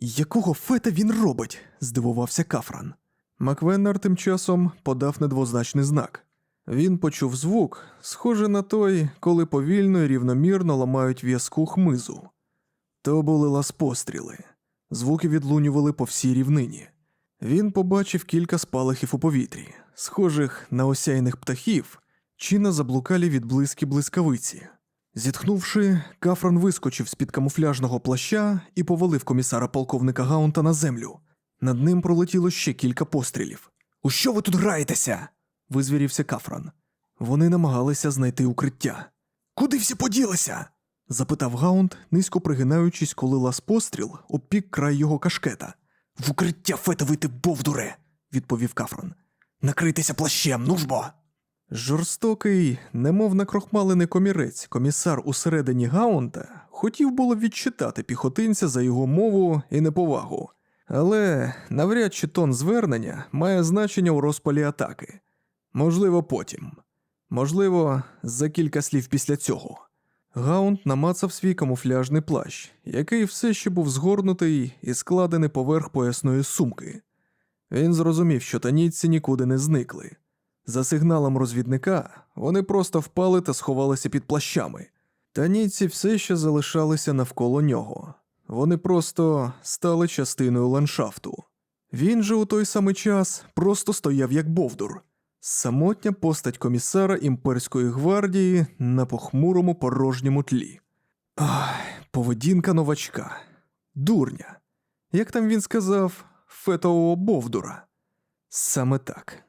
Якого фета він робить? здивувався Кафран. Маквеннер тим часом подав недвозначний знак. Він почув звук, схожий на той, коли повільно і рівномірно ламають в'язку хмизу. То були ласпостріли. Звуки відлунювали по всій рівнині. Він побачив кілька спалахів у повітрі, схожих на осяйних птахів чи на заблукалі відблиски блискавиці. Зітхнувши, Кафран вискочив з-під камуфляжного плаща і повалив комісара полковника Гаунта на землю. Над ним пролетіло ще кілька пострілів. У що ви тут граєтеся? визвірівся Кафран. Вони намагалися знайти укриття. Куди всі поділися? запитав Гаунт, низько пригинаючись, коли лас постріл обпік край його кашкета. В укриття фетовити бовдуре, відповів Кафран. Накритися плащем, ну ж бо. Жорстокий, немов накрохмалений комірець, комісар усередині Гаунта хотів було відчитати піхотинця за його мову і неповагу, але навряд чи тон звернення має значення у розпалі атаки. Можливо, потім. Можливо, за кілька слів після цього. Гаунт намацав свій камуфляжний плащ, який все ще був згорнутий і складений поверх поясної сумки. Він зрозумів, що танійці нікуди не зникли. За сигналом розвідника вони просто впали та сховалися під плащами. Танійці все ще залишалися навколо нього. Вони просто стали частиною ландшафту. Він же у той самий час просто стояв як бовдур. Самотня постать комісара імперської гвардії на похмурому порожньому тлі. Ах, поведінка новачка. Дурня. Як там він сказав, фетового бовдура. Саме так.